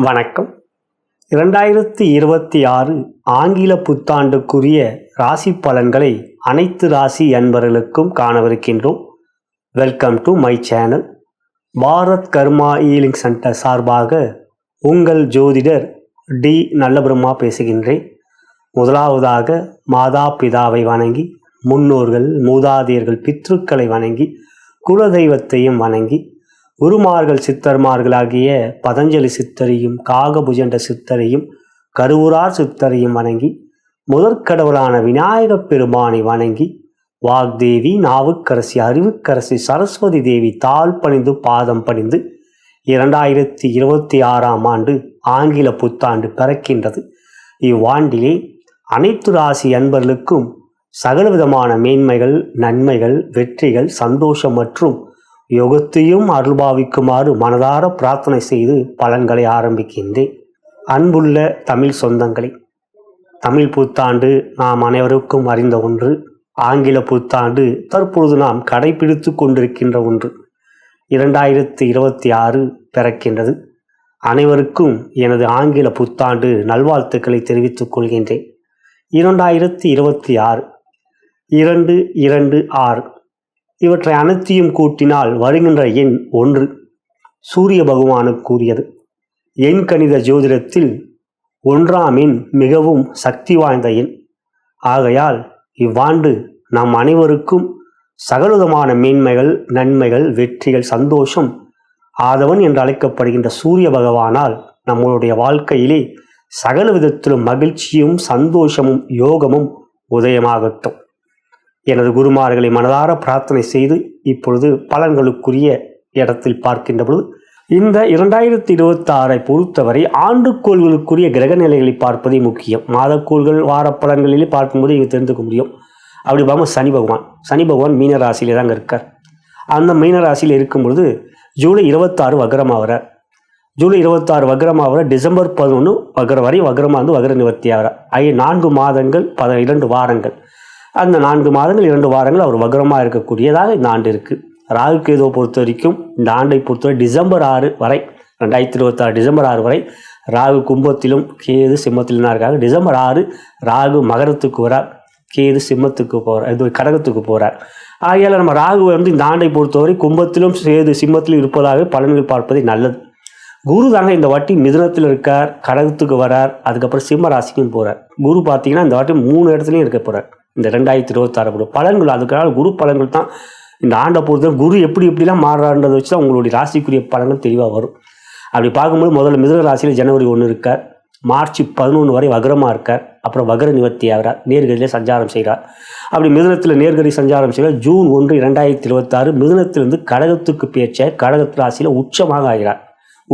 வணக்கம். இரண்டாயிரத்தி இருபத்தி ஆறு ஆங்கில புத்தாண்டுக்குரிய ராசி பலன்களை அனைத்து ராசி அன்பர்களுக்கும் காணவிருக்கின்றோம். Welcome to my channel Bharat Karma healing centre சார்பாக உங்கள் ஜோதிடர் டி நல்லபிரம்மா பேசுகின்றேன். முதலாவதாக மாதா பிதாவை வணங்கி முன்னோர்கள் மூதாதையர்கள் பித்ருக்களை வணங்கி குலதெய்வத்தையும் வணங்கி குருமார்கள் சித்தர்மார்களாகிய பதஞ்சலி சித்தரையும் காகபுஜண்ட சித்தரையும் கருவூரார் சித்தரையும் வணங்கி முதற்கடவுளான விநாயகப் பெருமானை வணங்கி வாக்தேவி நாவுக்கரசி அறிவுக்கரசி சரஸ்வதி தேவி தாழ் பணிந்து பாதம் பணிந்து இரண்டாயிரத்தி இருபத்தி ஆறாம் ஆண்டு ஆங்கில புத்தாண்டு பிறக்கின்றது. இவ்வாண்டிலே அனைத்து ராசி அன்பர்களுக்கும் சகலவிதமான மேன்மைகள் நன்மைகள் வெற்றிகள் சந்தோஷம் மற்றும் யோகத்தையும் அருள்பாவிக்குமாறு மனதார பிரார்த்தனை செய்து பலன்களை ஆரம்பிக்கின்றேன். அன்புள்ள தமிழ் சொந்தங்களே தமிழ் புத்தாண்டு நாம் அனைவருக்கும் அறிந்த ஒன்று ஆங்கில புத்தாண்டு தற்பொழுது நாம் கடைபிடித்து கொண்டிருக்கின்ற ஒன்று. இரண்டாயிரத்தி இருபத்தி ஆறு பிறக்கின்றது. அனைவருக்கும் எனது ஆங்கில புத்தாண்டு நல்வாழ்த்துக்களை தெரிவித்துக் கொள்கின்றேன். இரண்டாயிரத்தி இருபத்தி ஆறு இரண்டு இரண்டு ஆறு. இவற்றை அனைத்தையும் கூட்டினால் வருகின்ற எண் ஒன்று. சூரிய பகவானுக்கு கூறியது. எண் கணித ஜோதிடத்தில் ஒன்றாம் எண் மிகவும் சக்தி வாய்ந்த எண். ஆகையால் இவ்வாண்டு நம் அனைவருக்கும் சகலவிதமான மேன்மைகள் நன்மைகள் வெற்றிகள் சந்தோஷம் ஆதவன் என்று அழைக்கப்படுகின்ற சூரிய பகவானால் நம்மளுடைய வாழ்க்கையிலே சகல விதத்திலும் மகிழ்ச்சியும் சந்தோஷமும் யோகமும் உதயமாகட்டும். எனது குருமார்களை மனதார பிரார்த்தனை செய்து இப்பொழுது பலன்களுக்குரிய இடத்தில் பார்க்கின்ற பொழுது இந்த இரண்டாயிரத்தி இருபத்தி ஆறை பொறுத்தவரை ஆண்டுக்கோள்களுக்குரிய கிரக நிலைகளை பார்ப்பதே முக்கியம். மாதக்கோள்கள் வார பலன்களிலே பார்க்கும்போது இங்கே தெரிந்துக்க முடியும். அப்படி பார்க்கும்போது சனி பகவான். சனி பகவான் மீன ராசியிலே தாங்க இருக்கார். அந்த மீன ராசியில் இருக்கும் பொழுது ஜூலை இருபத்தாறு வக்ரமாகிறார் ஜூலை இருபத்தாறு வக்ரமாகிற டிசம்பர் பதினொன்று வக்ர வரை வக்ரமாக வந்து வக்ர நிவர்த்தி ஆகிறார் ஐ நான்கு மாதங்கள் பத இரண்டு வாரங்கள். அந்த நான்கு மாதங்கள் இரண்டு வாரங்கள் அவர் வக்ரமாக இருக்கக்கூடியதாக இந்த ஆண்டு இருக்குது ராகு கேதுவை பொறுத்த வரைக்கும் இந்த ஆண்டை பொறுத்தவரை டிசம்பர் ஆறு வரை ரெண்டாயிரத்தி இருபத்தாறு டிசம்பர் ஆறு வரை ராகு கும்பத்திலும் கேது சிம்மத்திலும் இருக்காங்க. டிசம்பர் ஆறு ராகு மகரத்துக்கு வரார் கேது சிம்மத்துக்கு போகிறார் இது கடகத்துக்கு போகிறார் ஆகையால் நம்ம ராகு வந்து இந்த ஆண்டை பொறுத்தவரை கும்பத்திலும் சேது சிம்மத்திலும் இருப்பதாக பலன்கள் பார்ப்பதே நல்லது. குரு தாங்க இந்த வாட்டி மிதுனத்தில் இருக்கார் கடகத்துக்கு வரார் அதுக்கப்புறம் சிம்ம ராசிக்கும் போகிறார் குரு பார்த்தீங்கன்னா இந்த வாட்டி மூணு இடத்துலையும் இருக்க போகிறார் இந்த ரெண்டாயிரத்தி இருபத்தாறு பலன்கள் அதுக்காக குரு பலன்கள் தான். இந்த ஆண்டை பொறுத்தவரை குரு எப்படி எப்படிலாம் மாறுறான்றதை வச்சு தான் உங்களுடைய ராசிக்குரிய பலன்கள் தெளிவாக வரும். அப்படி பார்க்கும்போது முதல்ல மிதுன ராசியில் ஜனவரி ஒன்று இருக்கார். மார்ச் பதினொன்று வரை வக்ரமாக இருக்கார். அப்புறம் வக்ர நிவர்த்தி ஆகிறார். நேர்கதியிலே சஞ்சாரம் செய்கிறார். அப்படி மிதுனத்தில் நேர்கதி சஞ்சாரம் செய்கிறார். ஜூன் ஒன்று இரண்டாயிரத்தி இருபத்தாறு மிதுனத்திலிருந்து கடகத்துக்கு பேச்ச கடகத்து ராசியில் உச்சமாக ஆகிறார்.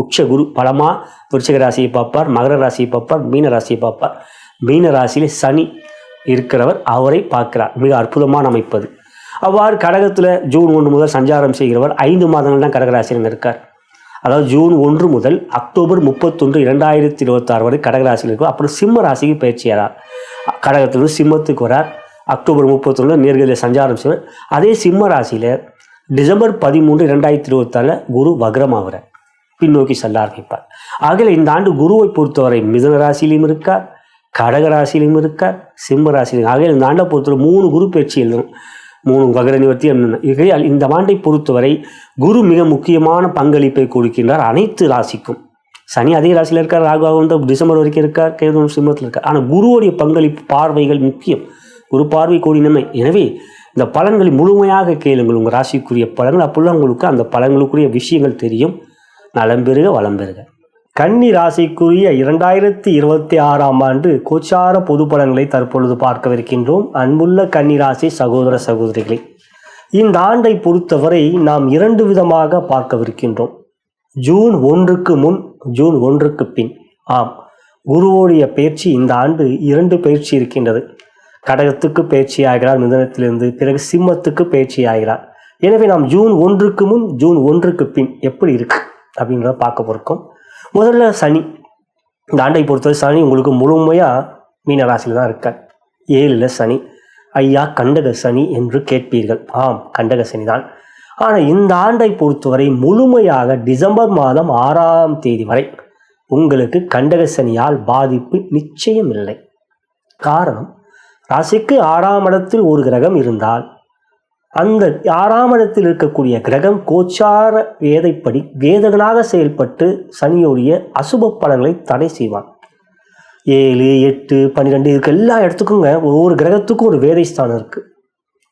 உச்ச குரு பலமாக விருச்சிக ராசியை பார்ப்பார் மகர ராசியை பார்ப்பார் மீன ராசியை பார்ப்பார். மீன ராசியில் சனி இருக்கிறவர் அவரை பார்க்கிறார். மிக அற்புதமான அமைப்பது. அவ்வாறு கடகத்தில் ஜூன் ஒன்று முதல் சஞ்சாரம் செய்கிறவர் ஐந்து மாதங்கள் தான் கடகராசியில் இருக்கார் அதாவது ஜூன் ஒன்று முதல் அக்டோபர் முப்பத்தொன்று இரண்டாயிரத்தி இருபத்தாறு வரை கடகராசியில் இருக்கும் அப்புறம் சிம்ம ராசிக்கு பயிற்சியாரார் கடகத்திலிருந்து சிம்மத்துக்கு வரார் அக்டோபர் முப்பத்தொன்று நேர்களில் சஞ்சாரம் செய்வார். அதே சிம்ம ராசியில் டிசம்பர் பதிமூன்று இரண்டாயிரத்தி இருபத்தாறில் குரு வக்ரமாகிறார் பின்னோக்கி செல்ல ஆரம்பிப்பார். ஆகல இந்த ஆண்டு குருவை பொறுத்தவரை மிதன ராசியிலும் இருக்கார். கடக இருக்கார் சிம்ம ராசிலையும் ஆகையால் இந்த ஆண்டை பொறுத்தவரை மூணு குரு பயிற்சி எழுதணும் மூணு வகர நிவர்த்தி இந்த ஆண்டை பொறுத்தவரை குரு மிக முக்கியமான பங்களிப்பை கொடுக்கின்றார் அனைத்து ராசிக்கும். சனி அதே ராசியில் இருக்கார் ராகு வந்து டிசம்பர் வரைக்கும் இருக்கார் கேது சிம்மத்தில் இருக்கார். ஆனால் குருவுடைய பங்களிப்பு பார்வைகள் முக்கியம். குரு பார்வை கோடி நன்மை. எனவே இந்த பலன்களை முழுமையாக கேளுங்கள். உங்கள் ராசிக்குரிய பலன்கள் அப்போல்லாம் உங்களுக்கு அந்த பலன்களுக்குரிய விஷயங்கள் தெரியும். நலம் பெறுக வளம் பெறுக. கன்னி ராசிக்குரிய இரண்டாயிரத்தி இருபத்தி ஆறாம் ஆண்டு கோச்சார பொது பலன்களை தற்பொழுது பார்க்கவிருக்கின்றோம். அன்புள்ள கன்னி ராசி சகோதர சகோதரிகளே இந்த ஆண்டை பொறுத்தவரை நாம் இரண்டு விதமாக பார்க்கவிருக்கின்றோம். ஜூன் ஒன்றுக்கு முன் ஜூன் ஒன்றுக்கு பின். ஆம் குருவோடைய பயிற்சி இந்த ஆண்டு இரண்டு பயிற்சி இருக்கின்றது. கடகத்துக்கு பயிற்சி ஆகிறார் மிதனத்திலிருந்து பிறகு சிம்மத்துக்கு பயிற்சி ஆகிறார். எனவே நாம் ஜூன் ஒன்றுக்கு முன் ஜூன் ஒன்றுக்கு பின் எப்படி இருக்கு அப்படின்றத பார்க்க போகிறோம் முதல்ல சனி. இந்த ஆண்டை பொறுத்தவரை சனி உங்களுக்கு முழுமையாக மீன ராசியில் தான் இருக்கார். ஏழில் சனி. ஐயா கண்டக சனி என்று கேட்பீர்கள். ஆம் கண்டக சனி தான். ஆனால் இந்த ஆண்டை பொறுத்தவரை முழுமையாக டிசம்பர் மாதம் ஆறாம் தேதி வரை உங்களுக்கு கண்டக சனியால் பாதிப்பு நிச்சயம் இல்லை காரணம் ராசிக்கு ஆறாம் இடத்தில் ஒரு கிரகம் இருந்தால் அந்த ஆறாம் இடத்தில் இருக்கக்கூடிய கிரகம் கோச்சார வேதைப்படி வேதகனாக செயல்பட்டு சனியுடைய அசுப பலன்களை தடை செய்வான். ஏழு எட்டு பன்னிரெண்டு இதுக்கு எல்லா இடத்துக்குங்க ஒவ்வொரு கிரகத்துக்கும் ஒரு வேதை ஸ்தானம் இருக்குது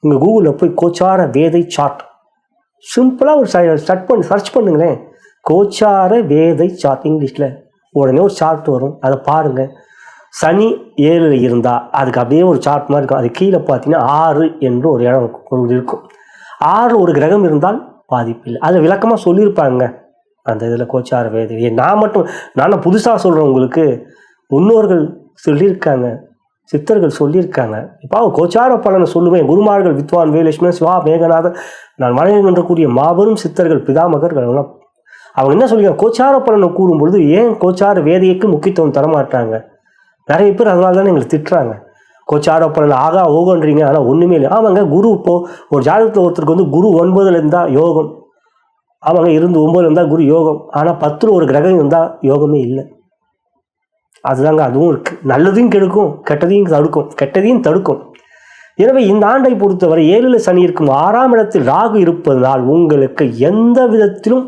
இங்கே கூகுளில் போய் கோச்சார வேதை சார்ட் சிம்பிளாக ஒரு சர்ச் பண்ணி சர்ச் பண்ணுங்களேன். கோச்சார வேதை சார்ட் இங்கிலீஷில் உடனே ஒரு சார்ட் வரும். அதை பாருங்கள் சனி ஏழில் இருந்தால் அதுக்கு அப்படியே ஒரு சார்ட் மாதிரி இருக்கும். அது கீழே பார்த்தீங்கன்னா ஆறு என்று ஒரு இடம் இருக்கும். ஆறு ஒரு கிரகம் இருந்தால் பாதிப்பு இல்லை. அதை விளக்கமாக சொல்லியிருப்பாங்க. அந்த இதில் கோச்சார வேதி நான் மட்டும் நான் புதுசாக சொல்கிறேன் உங்களுக்கு. முன்னோர்கள் சொல்லியிருக்காங்க. சித்தர்கள் சொல்லியிருக்காங்க. இப்போ கோச்சார பலனை சொல்லுவேன் குருமார்கள் வித்வான் வேலட்சுமி சிவா மேகநாதன் நான் வணங்குகின்றக்கூடிய மாபெரும் சித்தர்கள் பிதாமகர்கள் அவங்க என்ன சொல்லியிருக்காங்க? கோச்சார பலனை கூறும்பொழுது ஏன் கோச்சார வேதியைக்கு முக்கியத்துவம் தரமாட்டாங்க? நிறைய பேர் அதனால தானே எங்களை திட்டுறாங்க. கோச்சார பலன் ஆகா ஓகன்றீங்க ஆனால் ஒன்றுமே இல்லை. ஆமாங்க குரு இப்போது ஒரு ஜாதகத்தில் ஒருத்தருக்கு வந்து குரு ஒன்பதுல இருந்தால் யோகம். ஆமாங்க இருந்து ஒம்பதுல இருந்தால் குரு யோகம். ஆனால் பத்தில் ஒரு கிரகம் இருந்தால் யோகமே இல்லை. அதுதாங்க அதுவும் இருக்குது நல்லதையும் கெடுக்கும் கெட்டதையும் தடுக்கும் கெட்டதையும் தடுக்கும். எனவே இந்த ஆண்டை பொறுத்தவரை ஏழில் சனி இருக்கும் ஆறாம் இடத்தில் ராகு இருப்பதனால் உங்களுக்கு எந்த விதத்திலும்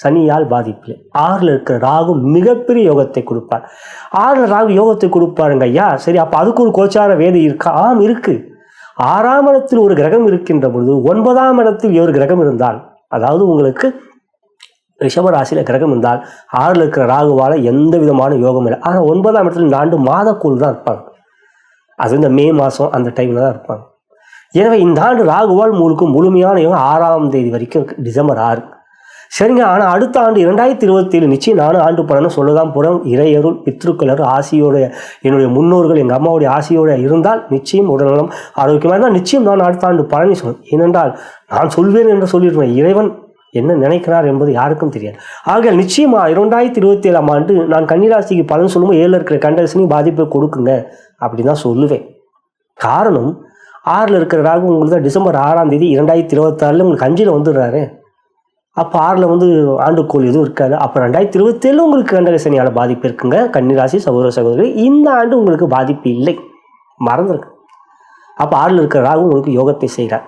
சனியால் பாதிப்பு. ஆறில் இருக்கிற ராகு மிகப்பெரிய யோகத்தை கொடுப்பார். ஆறில் ராகு யோகத்தை கொடுப்பாருங்க ஐயா. சரி அப்போ அதுக்கு ஒரு கோச்சார வேதி இருக்கா? ஆம் இருக்கு. ஆறாம் இடத்தில் ஒரு கிரகம் இருக்கின்ற பொழுது ஒன்பதாம் இடத்தில் ஒரு கிரகம் இருந்தால் அதாவது உங்களுக்கு ரிஷபராசியில் கிரகம் இருந்தால் ஆறில் இருக்கிற ராகுவால் எந்த விதமான யோகம் இல்லை. ஆனால் ஒன்பதாம் இடத்துல இந்த ஆண்டு மாதக்குழு தான் இருப்பாங்க. அது இந்த மே மாதம் அந்த டைமில் தான் இருப்பாங்க. எனவே இந்த ஆண்டு ராகுவால் உங்களுக்கு முழுமையான யோகம் ஆறாம் தேதி வரைக்கும் இருக்கு. டிசம்பர் ஆறு. சரிங்க ஆனால் அடுத்த ஆண்டு இரண்டாயிரத்தி இருபத்தி ஏழு நிச்சயம் நானும் ஆண்டு பலனும் சொல்ல தான் இறையருள் பித்ருக்களர் ஆசியோடைய என்னுடைய முன்னோர்கள் எங்கள் அம்மாவுடைய ஆசியோட இருந்தால் நிச்சயம் உடல்நலம் ஆரோக்கியமாக இருந்தால் நிச்சயம் நான் அடுத்த ஆண்டு பலனை சொல்லுவேன் ஏனென்றால் நான் சொல்வேன் என்று சொல்லிடுவேன். இறைவன் என்ன நினைக்கிறார் என்பது யாருக்கும் தெரியாது. ஆக நிச்சயமாக இரண்டாயிரத்தி இருபத்தி ஏழாம் ஆண்டு நான் கன்னிராசிக்கு பலன் சொல்லும்போது ஏழில் இருக்கிற கண்டரசனி பாதிப்பை கொடுக்குங்க அப்படி தான் சொல்லுவேன். காரணம் ஆறில் இருக்கிற ராகு உங்களுக்கு தான் டிசம்பர் ஆறாம் தேதி இரண்டாயிரத்தி இருபத்தாறில் உங்களுக்கு அஞ்சில் வந்துடுறாரு. அப்போ ஆறில் வந்து ஆண்டுக்கோள் எதுவும் இருக்காது. அப்போ ரெண்டாயிரத்தி இருபத்தேழு உங்களுக்கு கண்டக சனியால் பாதிப்பு இருக்குங்க. கன்னிராசி சகோதர சகோதரி இந்த ஆண்டு உங்களுக்கு பாதிப்பு இல்லை. மறந்துருக்கு அப்போ ஆறில் இருக்கிற ராகு உங்களுக்கு யோகத்தை செய்கிறார்.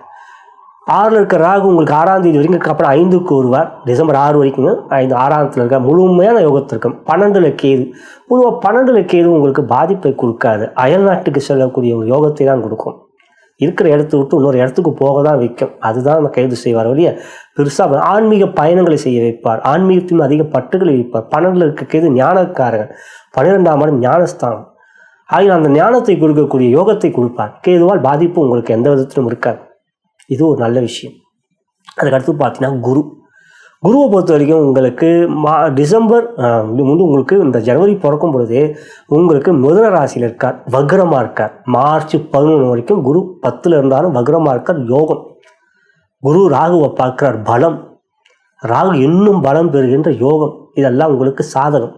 ஆறில் இருக்கிற ராகு உங்களுக்கு ஆறாம் தேதி வரைக்கும் அப்புறம் ஐந்துக்கு வருவார். டிசம்பர் ஆறு வரைக்கும் ஐந்து ஆறாமத்தில் இருக்க முழுமையான யோகத்திற்கும் பன்னெண்டில் கேது. பொதுவாக பன்னெண்டில் கேது உங்களுக்கு பாதிப்பை கொடுக்காது. அயல்நாட்டுக்கு செல்லக்கூடிய ஒரு யோகத்தை தான் கொடுக்கும். இருக்கிற இடத்த விட்டு இன்னொரு இடத்துக்கு போக தான் வைக்கும். அதுதான் நம்ம கைது செய்வார் வழிய பெருசாக ஆன்மீக பயணங்களை செய்ய வைப்பார். ஆன்மீகத்தின் அதிக பட்டுகளை வைப்பார். பன்னெண்டில் இருக்க கேது ஞானக்காரர்கள் பன்னிரெண்டாம் ஆண்டு ஞானஸ்தானம். ஆகிய அந்த ஞானத்தை கொடுக்கக்கூடிய யோகத்தை கொடுப்பார். கேதுவால் பாதிப்பு உங்களுக்கு எந்த விதத்திலும் இருக்காது. இது ஒரு நல்ல விஷயம். அதுக்கடுத்து பார்த்தீங்கன்னா குரு. குருவை பொறுத்த வரைக்கும் உங்களுக்கு மா டிசம்பர் வந்து உங்களுக்கு இந்த ஜனவரி பிறக்கும் பொழுதே உங்களுக்கு மிதன ராசியில் இருக்கார் வக்ரமாக இருக்கார். மார்ச் பதினொன்று வரைக்கும் குரு பத்தில் இருந்தாலும் வக்ரமாக இருக்கார் யோகம். குரு ராகுவை பார்க்கிறார் பலம். ராகு இன்னும் பலம் பெறுகின்ற யோகம். இதெல்லாம் உங்களுக்கு சாதகம்.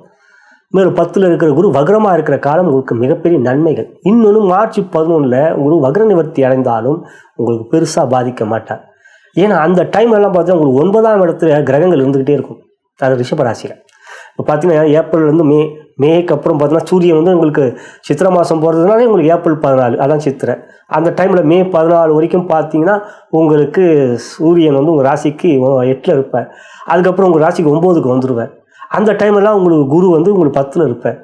மேலும் பத்தில் இருக்கிற குரு வக்ரமாக இருக்கிற காலம் உங்களுக்கு மிகப்பெரிய நன்மைகள். இன்னொன்று மார்ச் பதினொன்றில் குரு வக்ர நிவர்த்தி அடைந்தாலும் உங்களுக்கு பெருசாக பாதிக்க மாட்டார். ஏன்னா அந்த டைம் எல்லாம் பார்த்தா உங்களுக்கு ஒன்பதாம் இடத்துல கிரகங்கள் இருந்துக்கிட்டே இருக்கும். அது ரிஷபராசியில் இப்போ பார்த்தீங்கன்னா ஏப்ரல்லேருந்து மே மேக்கு அப்புறம் பார்த்தீங்கன்னா சூரியன் வந்து உங்களுக்கு சித்திரை மாதம் போகிறதுனாலே உங்களுக்கு ஏப்ரல் பதினாலு அதான் சித்திரை. அந்த டைமில் மே பதினாலு வரைக்கும் பார்த்தீங்கன்னா உங்களுக்கு சூரியன் வந்து உங்கள் ராசிக்கு எட்டில் இருப்பார். அதுக்கப்புறம் உங்கள் ராசிக்கு ஒம்போதுக்கு வந்துடுவேன் அந்த டைம்லாம் உங்களுக்கு குரு வந்து உங்களுக்கு பத்தில் இருப்பேன்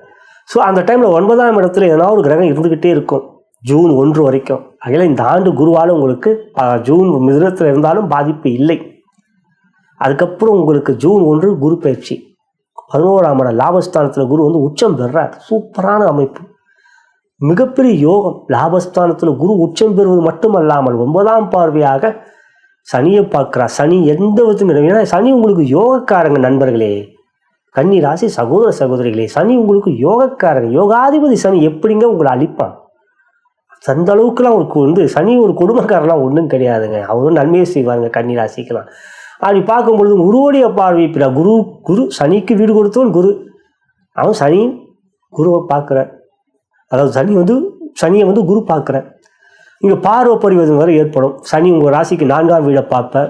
ஸோ அந்த டைமில் ஒன்பதாம் இடத்துல எதனா ஒரு கிரகம் இருந்துக்கிட்டே இருக்கும். ஜூன் ஒன்று வரைக்கும். அதில் இந்த ஆண்டு குருவால் உங்களுக்கு ஜூன் மிதனத்தில் இருந்தாலும் பாதிப்பு இல்லை. அதுக்கப்புறம் உங்களுக்கு ஜூன் ஒன்று குரு பயிற்சி. பதினோராம் இடம் லாபஸ்தானத்தில் குரு வந்து உச்சம் பெறார் சூப்பரான அமைப்பு. மிகப்பெரிய யோகம். லாபஸ்தானத்தில் குரு உச்சம் பெறுவது மட்டுமல்லாமல் ஒன்பதாம் பார்வையாக சனியை பார்க்குறார். சனி எந்த விதத்திலும் ஏன்னா சனி உங்களுக்கு யோகக்காரங்க நண்பர்களே. கன்னி ராசி சகோதர சகோதரிகளே. சனி உங்களுக்கு யோகக்காரங்க. யோகாதிபதி சனி எப்படிங்க உங்களை அழிப்பான்? அந்த அளவுக்குலாம் அவருக்கு வந்து சனி ஒரு கொடுமைக்காரெல்லாம் ஒன்றும் கிடையாதுங்க. அவரும் நன்மையை செய்வாங்க கன்னி ராசிக்கெல்லாம். அப்படி பார்க்கும்பொழுது குருவுடைய பார்வை பிற குரு குரு சனிக்கு வீடு கொடுத்தவன் குரு. அவன் சனி குருவை பார்க்குற. அதாவது சனி வந்து சனியை வந்து குரு பார்க்குற. இங்கே பார்வை பரிவர்த்தனை வரை ஏற்படும். சனி உங்கள் ராசிக்கு நான்காம் வீடை பார்ப்ப.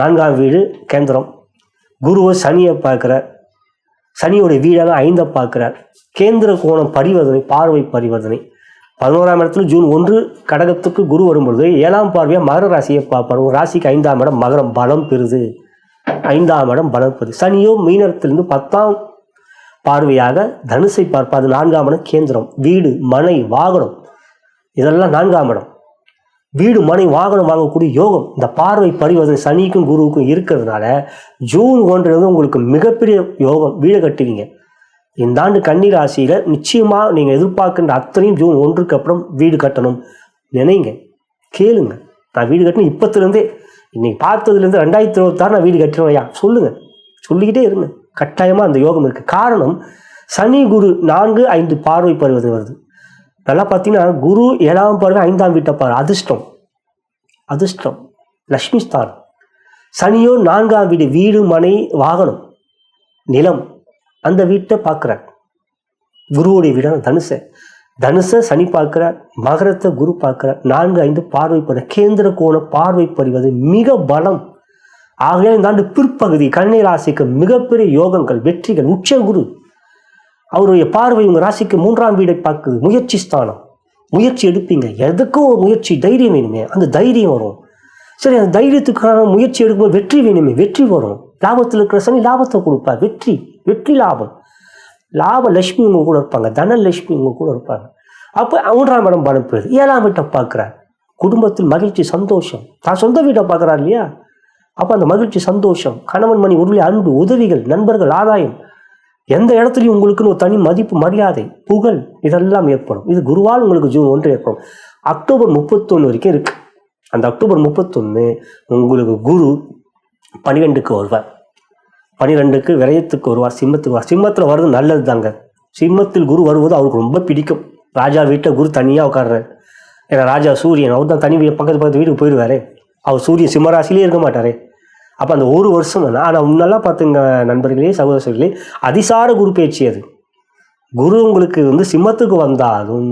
நான்காம் வீடு கேந்திரம். குருவை சனியை பார்க்குற. சனியோட வீடெல்லாம் ஐந்தை பார்க்குறார் கேந்திர கோணம் பரிவர்த்தனை பார்வை பரிவர்த்தனை. பதினோராம் இடத்துல ஜூன் ஒன்று கடகத்துக்கு குரு வரும்பொழுது ஏழாம் பார்வையாக மகர ராசியை பார்ப்பார் ஒரு ராசிக்கு ஐந்தாம் இடம் மகரம் பலம் பெறுது. ஐந்தாம் இடம் பலம் பெறுது. சனியோ மீனத்திலிருந்து பத்தாம் பார்வையாக தனுசை பார்ப்பார் அது நான்காம் இடம் கேந்திரம். வீடு மனை வாகனம். இதெல்லாம் நான்காம் இடம். வீடு மனை வாகனம் வாங்கக்கூடிய யோகம். இந்த பார்வை பரிவர்த்தனை சனிக்கும் குருவுக்கும் இருக்கிறதுனால ஜூன் ஒன்றிலிருந்து உங்களுக்கு மிகப்பெரிய யோகம். வீடு கட்டுவீங்க. இந்த ஆண்டு கன்னி ராசியில நிச்சயமா நீங்க எதிர்பார்க்கின்ற அத்தனையும் ஜூன் ஒன்றுக்கு அப்புறம் வீடு கட்டணும். நினைங்க. கேளுங்க. நான் வீடு கட்டணும் இப்பத்துலேருந்தே இன்னைக்கு பார்த்ததுலேருந்து ரெண்டாயிரத்தி இருபத்தாறு நான் வீடு கட்டுறேன்யா சொல்லுங்க. சொல்லிக்கிட்டே இருங்க. கட்டாயமா அந்த யோகம் இருக்கு. காரணம் சனி குரு நான்கு ஐந்து பார்வை பருவது வருது. நல்லா பார்த்தீங்கன்னா குரு ஏழாம் பார்வை ஐந்தாம் வீட்டை பாரு அதிர்ஷ்டம். அதிர்ஷ்டம். லக்ஷ்மி ஸ்தானம். சனியோ நான்காம் வீடு வீடு மனை வாகனம். நிலம். அந்த வீட்டை பார்க்குறார். குருவுடைய வீடான தனுசை. தனுசை சனி பார்க்கிறார் மகரத்தை குரு பார்க்கிறார் நான்கு ஐந்து பார்வை பட கேந்திர கோண பார்வை பறிவது மிக பலம். ஆகையால் இந்த ஆண்டு பிற்பகுதி கண்ணை ராசிக்கு மிகப்பெரிய யோகங்கள் வெற்றிகள் உச்ச குரு. அவருடைய பார்வை உங்கள் ராசிக்கு மூன்றாம் வீடை பார்க்குது முயற்சி ஸ்தானம். முயற்சி எடுப்பீங்க. எதுக்கும் ஒரு முயற்சி? தைரியம் வேணுமே. அந்த தைரியம் வரும். சரி அந்த தைரியத்துக்கான முயற்சி எடுக்கும்போது வெற்றி வேணுமே. வெற்றி வரும். லாபத்தில் இருக்கிற சனி லாபத்தை கொடுப்பார். வெற்றி. வெற்றி லாபம். லாப லட்சுமி உங்க கூட இருப்பாங்க. தனலட்சுமி உங்க கூட இருப்பாங்க. அப்போ மூன்றாம் இடம் பலம் போயிடுது. ஏழாம் வீட்டை பார்க்குறார். குடும்பத்தில் மகிழ்ச்சி சந்தோஷம். தான் சொந்த வீட்டை பார்க்குறார் இல்லையா? அப்போ அந்த மகிழ்ச்சி சந்தோஷம் கணவன் மணி உருளை அன்பு உதவிகள் நண்பர்கள் ஆதாயம். எந்த இடத்துலையும் உங்களுக்குன்னு ஒரு தனி மதிப்பு மரியாதை புகழ் இதெல்லாம் ஏற்படும். இது குருவால் உங்களுக்கு ஜூன் ஒன்று ஏற்படும். அக்டோபர் முப்பத்தொன்று வரைக்கும் இருக்கு. அந்த அக்டோபர் முப்பத்தொன்று உங்களுக்கு குரு பனிரெண்டுக்கு வருவார். பனிரெண்டுக்கு விரயத்துக்கு வருவார் சிம்மத்துக்கு வருவார். சிம்மத்தில் வர்றது நல்லது தாங்க சிம்மத்தில் குரு வருவது அவருக்கு ரொம்ப பிடிக்கும். ராஜா வீட்டில் குரு தனியாக உட்கார்றாரு. ஏன்னா ராஜா சூரியன் அவர் தான் தனி வீ பக்கத்து பக்கத்து வீட்டுக்கு போயிடுவார். அவர் சூரியன் சிம்மராசிலே இருக்க மாட்டாரே. அப்போ அந்த ஒரு வருஷம் ஆனால் முன்னெல்லாம் பார்த்துங்க நண்பர்களே சகோதரர்களே அதிசார குரு பயிற்சி அது. குரு உங்களுக்கு வந்து சிம்மத்துக்கு வந்தாலும்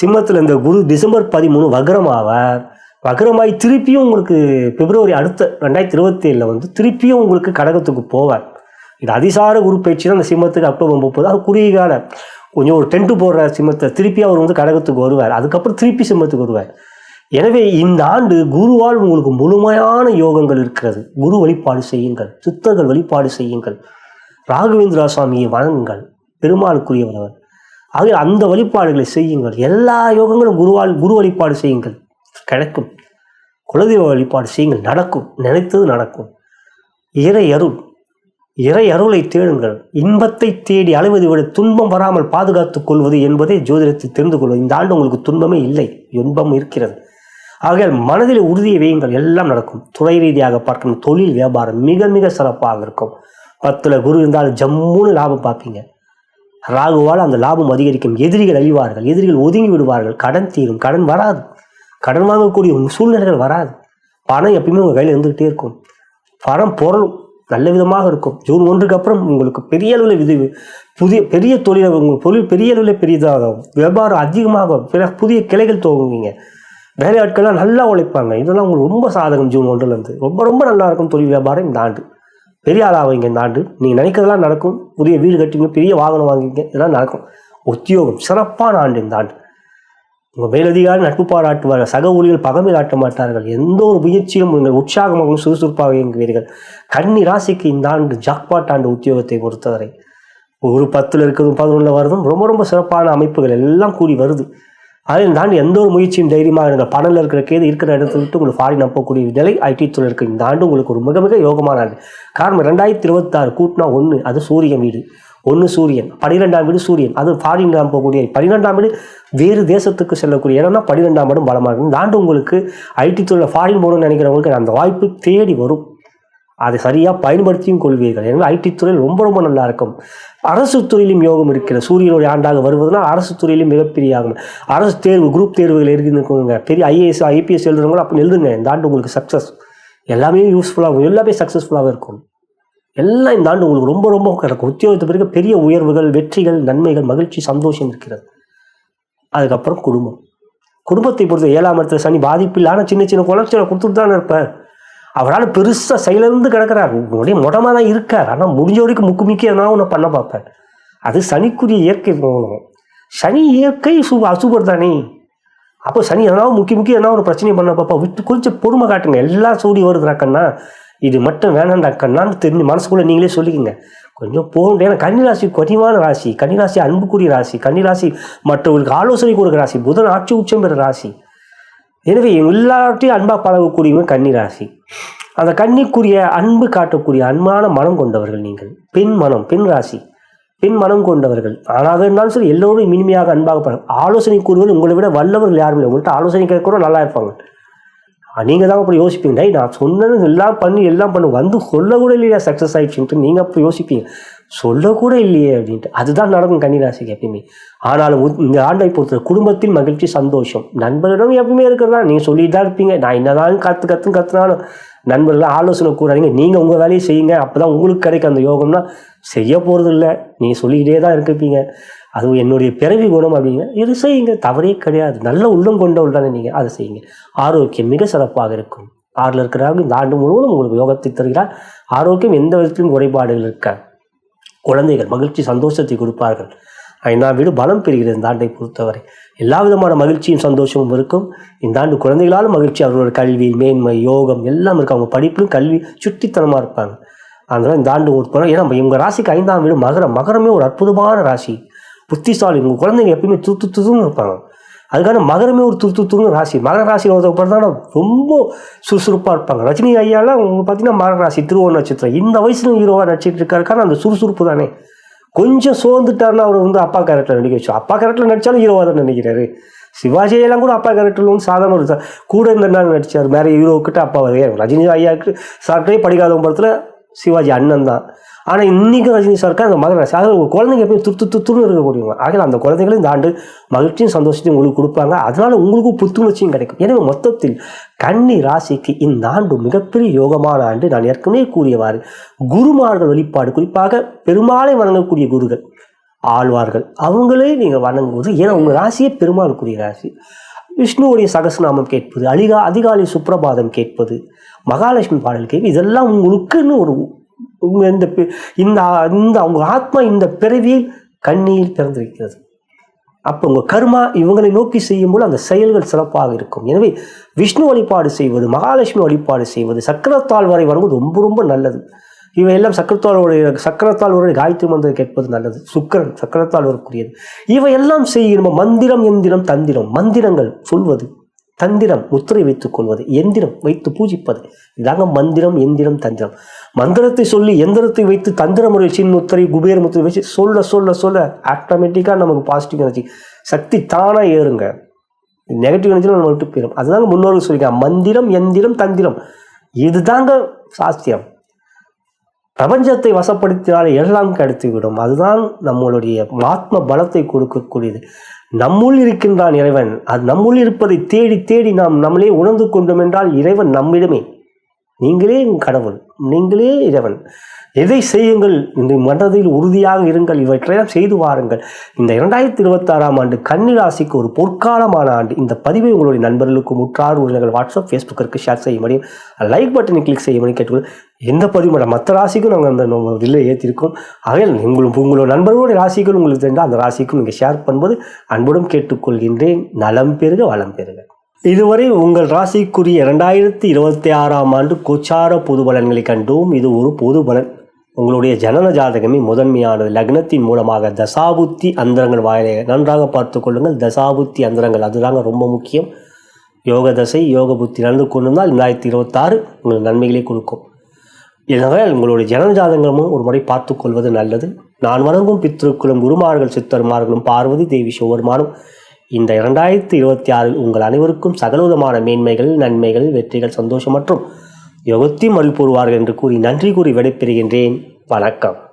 சிம்மத்தில் இந்த குரு டிசம்பர் பதிமூணு வக்ரமாவார். வக்ரமாய் திருப்பியும் உங்களுக்கு பிப்ரவரி அடுத்த ரெண்டாயிரத்தி இருபத்தி ஏழில் வந்து திருப்பியும் உங்களுக்கு கடகத்துக்கு போவார். இது அதிசார குரு பேச்சு தான் அந்த சிம்மத்துக்கு அக்டோபர் முப்பது அது குறுகிய கால கொஞ்சம் ஒரு டென்ட்டு போடுற சிம்மத்தை திருப்பி அவர் வந்து கடகத்துக்கு வருவார். அதுக்கப்புறம் திருப்பி சிம்மத்துக்கு வருவார். எனவே இந்த ஆண்டு குருவால் உங்களுக்கு முழுமையான யோகங்கள் இருக்கிறது. குரு வழிபாடு செய்யுங்கள் சித்தர்கள் வழிபாடு செய்யுங்கள் ராகவேந்திரா சுவாமியை வணங்குங்கள் பெருமாளுக்குரியவர் ஆகிய அந்த வழிபாடுகளை செய்யுங்கள். எல்லா யோகங்களும் குருவால் குரு வழிபாடு செய்யுங்கள். கிடைக்கும். குலதெய்வ வழிபாடு செய்யுங்கள். நடக்கும். நினைத்தது நடக்கும். இறை அருள். இறை அருளை தேடுங்கள். இன்பத்தை தேடி அலைவதை விட துன்பம் வராமல் பாதுகாத்துக் கொள்வது என்பதை ஜோதிடத்தில் தெரிந்து கொள்வது இந்த ஆண்டு உங்களுக்கு துன்பமே இல்லை. இன்பம் இருக்கிறது. ஆகையால் மனதில் உறுதியை வையுங்கள். எல்லாம் நடக்கும். துறை ரீதியாக பார்க்கணும். தொழில் வியாபாரம் மிக மிக சிறப்பாக இருக்கும். பத்தில் குரு இருந்தால் ஜம்முன்னு லாபம் பார்ப்பீங்க. ராகுவால் அந்த லாபம் அதிகரிக்கும். எதிரிகள் அழிவார்கள். எதிரிகள் ஒதுங்கி விடுவார்கள். கடன் தீரும். கடன் வராது. கடன் வாங்கக்கூடிய சூழ்நிலைகள் வராது. பணம் எப்பயுமே உங்கள் கையில் இருந்துக்கிட்டே இருக்கும். பணம் பொருளும் நல்ல விதமாக இருக்கும். ஜூன் ஒன்றுக்கு அப்புறம் உங்களுக்கு பெரிய அளவில் இது புதிய பெரிய தொழில் உங்கள் தொழில் பெரிய அளவில் பெரியதாகும் வியாபாரம் அதிகமாகும். பிற புதிய கிளைகள் துவங்குவீங்க. வேலையாட்கள்லாம் நல்லா உழைப்பாங்க. இதெல்லாம் உங்களுக்கு ரொம்ப சாதகம் ஜூன் ஒன்றுலேருந்து ரொம்ப ரொம்ப நல்லா இருக்கும் தொழில் வியாபாரம் இந்த ஆண்டு. பெரிய ஆளாவீங்க இந்த ஆண்டு. நீங்கள் நினைக்கிறதெல்லாம் நடக்கும். புதிய வீடு கட்டுவீங்க பெரிய வாகனம் வாங்குவீங்க. இதெல்லாம் நடக்கும். உத்தியோகம் சிறப்பான ஆண்டு இந்த ஆண்டு. உங்கள் மேலதிகாரி நட்பு பாராட்டுவார்கள் சக ஊழியர்கள் பகமில் ஆட்ட மாட்டார்கள். எந்த ஒரு முயற்சியும் நீங்கள் உற்சாகமாகவும் சுறுசுறுப்பாக இயங்குவீர்கள். கன்னி ராசிக்கு இந்த ஆண்டு ஜாக்பாட் ஆண்டு உத்தியோகத்தை பொறுத்தவரை ஒரு பத்தில் இருக்கிறதும் பதினொன்றில் வருதும் ரொம்ப ரொம்ப சிறப்பான அமைப்புகள் எல்லாம் கூடி வருது. அதில் இந்த ஆண்டு எந்த ஒரு முயற்சியும் தைரியமாக இருங்க பணத்தில் இருக்கிற கேது இருக்கிற இடத்துல விட்டு உங்களுக்கு ஃபாரின் அனுப்பக்கூடிய நிலை ஐடி துறை இருக்குது இந்த ஆண்டு உங்களுக்கு ஒரு மிக மிக யோகமான ஆண்டு. காரணம் ரெண்டாயிரத்தி இருபத்தாறு கூட்டினா ஒன்று அது சூரியன் வீடு. ஒன்று சூரியன் பனிரெண்டாம் வீடு சூரியன். அது ஃபாரின்லாம் போகக்கூடிய பன்னிரெண்டாம் வீடு வேறு தேசத்துக்கு செல்லக்கூடிய இடம்னா பன்னிரெண்டாம் இடம் பலமாக இருக்கும். தாண்டு உங்களுக்கு ஐடி துறையில் ஃபாரின் போகணும்னு நினைக்கிறவங்களுக்கு அந்த வாய்ப்பு தேடி வரும். அதை சரியாக பயன்படுத்தியும் கொள்வீர்கள். எனவே ஐடி துறையில் ரொம்ப ரொம்ப நல்லா இருக்கும். அரசு துறையிலும் யோகம் இருக்கிற சூரியனுடைய ஆண்டாக வருவதுனால் அரசு துறையிலும் மிகப்பெரிய ஆகும் அரசு தேர்வு குரூப் தேர்வுகள் இருக்குதுங்க பெரிய ஐஏஎஸ் ஐபிஎஸ் எழுதுறவங்களும் அப்போ எழுதுங்க. இந்த ஆண்டு உங்களுக்கு சக்ஸஸ் எல்லாமே யூஸ்ஃபுல்லாகும் எல்லாமே சக்ஸஸ்ஃபுல்லாக இருக்கும். எல்லாம் இந்த ஆண்டு உங்களுக்கு ரொம்ப ரொம்ப கிடக்கும். உத்தியோகத்து பிறகு பெரிய உயர்வுகள் வெற்றிகள் நன்மைகள் மகிழ்ச்சி சந்தோஷம் இருக்கிறது. அதுக்கப்புறம் குடும்பம். குடும்பத்தை பொறுத்த ஏழாம் இடத்துல சனி பாதிப்பு இல்லை ஆனால் சின்ன சின்ன குழந்தை கொடுத்துட்டு தானே இருப்பார். அவரால் பெருசாக செயலிருந்து கிடக்கிறார். உங்களுடைய மொடமாக தான் இருக்கார். ஆனால் முடிஞ்ச வரைக்கும் முக்கு முக்கிய எதனா ஒன்று பண்ண பார்ப்பேன் அது சனிக்குரிய இயற்கை மூலம். சனி இயற்கை சு அசுபர் தானே. அப்போ சனி எதனா முக்கிய முக்கிய எதனா ஒரு பிரச்சனையை பண்ண பார்ப்பா. விட்டு கொஞ்சம் பொறுமை காட்டுங்க. எல்லாம் சூடி வருதுனாக்கன்னா இது மட்டும் வேணாண்டா கண்ணான்னு தெரிஞ்சு மனசுக்குள்ளே நீங்களே சொல்லிக்கோங்க. கொஞ்சம் போகும் ஏன்னா கன்னிராசி குறைவான ராசி கன்னிராசி அன்புக்குரிய ராசி கன்னிராசி மற்றவர்களுக்கு ஆலோசனை கொடுக்குற ராசி புதன் ஆட்சி உச்சம் பெற ராசி. எனவே எல்லார்ட்டையும் அன்பாக பழகக்கூடியவங்க கன்னிராசி. அந்த கன்னிக்குரிய அன்பு காட்டக்கூடிய அன்பான மனம் கொண்டவர்கள் நீங்கள். பெண் மனம் பெண் ராசி. பெண் மனம் கொண்டவர்கள். ஆணாக இருந்தாலும் சரி எல்லோரும் இனிமையாக அன்பாக பழக ஆலோசனை கூறுவது உங்களை விட வல்லவர்கள் யாரும் இல்லை. உங்கள்கிட்ட ஆலோசனை கேட்குறோம் நல்லா இருப்பாங்க. நீங்கள் தான் அப்படி யோசிப்பீங்க. டை நான் சொன்னது எல்லாம் பண்ணி எல்லாம் பண்ணு. வந்து சொல்லக்கூட இல்லையா சக்ஸஸ் ஆகிடுச்சுன்ட்டு நீங்கள் அப்படி யோசிப்பீங்க. சொல்லக்கூட இல்லையே அப்படின்ட்டு. அதுதான் நடக்கும் கன்னிராசிக்கு எப்பயுமே. ஆனாலும் இந்த ஆண்டை பொறுத்த குடும்பத்தில் மகிழ்ச்சி சந்தோஷம். நண்பர்களிடம் எப்பவுமே இருக்கிறதா? நீங்கள் சொல்லிட்டு தான் இருப்பீங்க. நான் என்னதான் கற்று கற்று கற்றுனாலும் நண்பர்கள் ஆலோசனை கூறாதீங்க. நீங்கள் உங்கள் வேலையை செய்யுங்க. அப்போ தான் உங்களுக்கு கிடைக்கும் அந்த யோகம்னா செய்ய போகிறது இல்லை நீங்கள் சொல்லிக்கிட்டே தான் இருப்பீங்க அதுவும் என்னுடைய பிறவி குணம் அப்படிங்க இது செய்யுங்க. தவறே கிடையாது. நல்ல உள்ளம் கொண்ட தானே நீங்கள் அதை செய்யுங்க. ஆரோக்கியம் மிக சிறப்பாக இருக்கும். ஆறில் இருக்கிறாங்க இந்த ஆண்டு முழுவதும் உங்களுக்கு யோகத்தை தருகிறார். ஆரோக்கியம் எந்த விதத்திலும் குறைபாடுகள் இருக்க குழந்தைகள் மகிழ்ச்சி சந்தோஷத்தை கொடுப்பார்கள். ஐந்தாம் வீடு பலம் பெறுகிறது இந்த ஆண்டை பொறுத்தவரை. எல்லா விதமான மகிழ்ச்சியும் சந்தோஷமும் இருக்கும். இந்த ஆண்டு குழந்தைகளாலும் மகிழ்ச்சி. அவர்களோட கல்வி மேன்மை யோகம் எல்லாம் இருக்கும். அவங்க படிப்பிலும் கல்வி சுட்டித்தனமாக இருப்பாங்க. அதனால் இந்த ஆண்டு ஒரு ஏன்னா இவங்க ராசிக்கு ஐந்தாம் வீடு மகரம். மகரமே ஒரு அற்புதமான ராசி. புத்திசாலி உங்கள் குழந்தைங்க எப்பயுமே துத்து துத்துன்னு இருப்பாங்க. அதுக்கான மகரமே ஒரு துத்து துத்துன்னு ராசி. மகர ராசியில் ஒருத்தர் தான் ரொம்ப சுறுசுறுப்பாக இருப்பாங்க. ரஜினி ஐயாலாம் பார்த்தீங்கன்னா மகர ராசி திருவோண நட்சத்திரம். இந்த வயசுல ஹீரோவாக நடிச்சிட்டு இருக்காருக்கான அந்த சுறுசுறுப்பு தானே. கொஞ்சம் சோர்ந்துட்டாருன்னா அவர் வந்து அப்பா கேரக்டர் நடிக்க வச்சு அப்பா கேரக்டர் நடிச்சாலும் ஹீரோவாக தான் நினைக்கிறாரு சிவாஜியெல்லாம் கூட அப்பா கேரக்டர்ல வந்து சாதாரண ஒரு கூட இருந்த நாள் நடிச்சார். வேறு ஹீரோக்கிட்ட அப்பா வரையா ரஜினி ஐயாவுக்கு சாப்பிட்டே படிக்காத படத்தில் சிவாஜி அண்ணன் தான். ஆனால் இன்றைக்கி ரஜினி சாருக்கு அந்த மகன் ராசி. அதாவது ஒரு குழந்தைங்க எப்பயும் துத்து துத்துன்னு இருக்கக்கூடியவங்க. ஆகல அந்த குழந்தைகளும் இந்த ஆண்டு மகிழ்ச்சியும் சந்தோஷத்தையும் உங்களுக்கு கொடுப்பாங்க. அதனால் உங்களுக்கும் புத்துணர்ச்சியும் கிடைக்கும். எனவே மொத்தத்தில் கன்னி ராசிக்கு இந்த ஆண்டு மிகப்பெரிய யோகமான ஆண்டு நான் ஏற்கனவே கூறியவாறு. குருமார்கள் வெளிப்பாடு குறிப்பாக பெருமாளை வணங்கக்கூடிய குருகள் ஆழ்வார்கள். அவங்களே நீங்கள் வணங்குவது. ஏன்னா உங்கள் ராசியே பெருமாளுக்குரிய ராசி. விஷ்ணுவுடைய சகசநாமம் கேட்பது அலிகா அதிகாலை சுப்பிரபாதம் கேட்பது மகாலட்சுமி பாடல் கேட்பது இதெல்லாம் உங்களுக்குன்னு ஒரு இந்த இந்த இந்த அவங்க ஆத்மா இந்த பிறவியில் கண்ணியில் பிறந்திருக்கிறது அப்போ உங்கள் கர்மா இவங்களை நோக்கி செய்யும்போது அந்த செயல்கள் சிறப்பாக இருக்கும். எனவே விஷ்ணு வழிபாடு செய்வது மகாலட்சுமி வழிபாடு செய்வது சக்கரத்தால் வரை வருவது ரொம்ப ரொம்ப நல்லது. இவையெல்லாம் சக்கரத்தாளுடைய சக்கரத்தாளுடைய காயத்ரி மந்திரம் கேட்பது நல்லது. சுக்கரன் சக்கரத்தால் வரக்கூடியது. இவையெல்லாம் செய்யணும் மந்திரம் எந்திரம் தந்திரம். மந்திரங்கள் சொல்வது தந்திரம் முத்திரை வைத்துக் கொள்வது எந்திரம் வைத்து பூஜிப்பது. இதாங்க மந்திரம் எந்திரம் தந்திரம். மந்திரத்தை சொல்லி எந்திரத்தை வைத்து தந்திர முறை சின் முத்திரை குபேர முத்திரை வச்சு சொல்ல சொல்ல சொல்ல ஆட்டோமேட்டிக்காக நமக்கு பாசிட்டிவ் எனர்ஜி சக்தி தானாக ஏறுங்க. நெகட்டிவ் எனர்ஜி நம்ம விட்டு போயிடும் அதுதாங்க முன்னோர்கள் சொல்லியிருக்காங்க. மந்திரம் எந்திரம் தந்திரம். இதுதாங்க சாஸ்திரம் பிரபஞ்சத்தை வசப்படுத்தினால் எல்லாம் கிடைத்துவிடும். அதுதான் நம்மளுடைய ஆத்ம பலத்தை கொடுக்கக்கூடியது. நம்முள் இருக்கின்றான் இறைவன். அது நம்முள் இருப்பதை தேடி தேடி நாம் நம்மளே உணர்ந்து கொண்டோம் என்றால் இறைவன் நம்மிடமே. நீங்களே கடவுள் நீங்களே இறைவன். எதை செய்யுங்கள்? இந்த மனதில் உறுதியாக இருங்கள். இவற்றையெல்லாம் செய்து வாருங்கள். இந்த இரண்டாயிரத்தி இருபத்தாறாம் ஆண்டு கன்னிராசிக்கு ஒரு பொற்காலமான ஆண்டு. இந்த பதிவை உங்களுடைய நண்பர்களுக்கும் உற்றார் உறவினர்கள் வாட்ஸ்அப் ஃபேஸ்புக்கிற்கு ஷேர் செய்ய முடியும் லைக் பட்டனை கிளிக் செய்ய முடியும் கேட்டுக்கொள். எந்த பதிவு மேடம் மற்ற ராசிக்கும் நாங்கள் அந்த நம்ம இதில் ஏற்றிருக்கோம் ஆகையால் உங்களுக்கு உங்களோட நண்பர்களுடைய ராசிகள் உங்களுக்கு தெரிந்தால் அந்த ராசிக்கும் நீங்கள் ஷேர் பண்ணும்போது அன்புடன் கேட்டுக்கொள்கின்றேன். நலம் பெறுக வளம் பெறுக. இதுவரை உங்கள் ராசிக்குரிய இரண்டாயிரத்தி இருபத்தி ஆறாம் ஆண்டு கோச்சார பொது பலன்களை கண்டோம். இது ஒரு பொது பலன். உங்களுடைய ஜனன ஜாதகமே முதன்மையானது. லக்னத்தின் மூலமாக தசாபுத்தி அந்தரங்கள் வாயிலாக நன்றாக பார்த்து கொள்ளுங்கள். தசாபுத்தி அந்தரங்கள் அதுதாங்க ரொம்ப முக்கியம். யோக தசை யோக புத்தி நடந்து கொண்டிருந்தால் ரெண்டாயிரத்தி இருபத்தாறு உங்களுக்கு நன்மைகளை கொடுக்கும். எனவே உங்களுடைய ஜனன ஜாதகமும் ஒரு முறை பார்த்துக்கொள்வது நல்லது. நான் வணங்கும் பித்ருக்களும் குருமார்கள் சித்தர்மார்களும் பார்வதி தேவி சிவபெருமானும் இந்த இரண்டாயிரத்தி இருபத்தி ஆறில் உங்கள் அனைவருக்கும் சகலவிதமான மேன்மைகள் நன்மைகள் வெற்றிகள் சந்தோஷம் மற்றும் யோகத்தையும் அருள் கூறுவார்கள் என்று கூறி நன்றி கூறி விடைபெறுகின்றேன். வணக்கம்.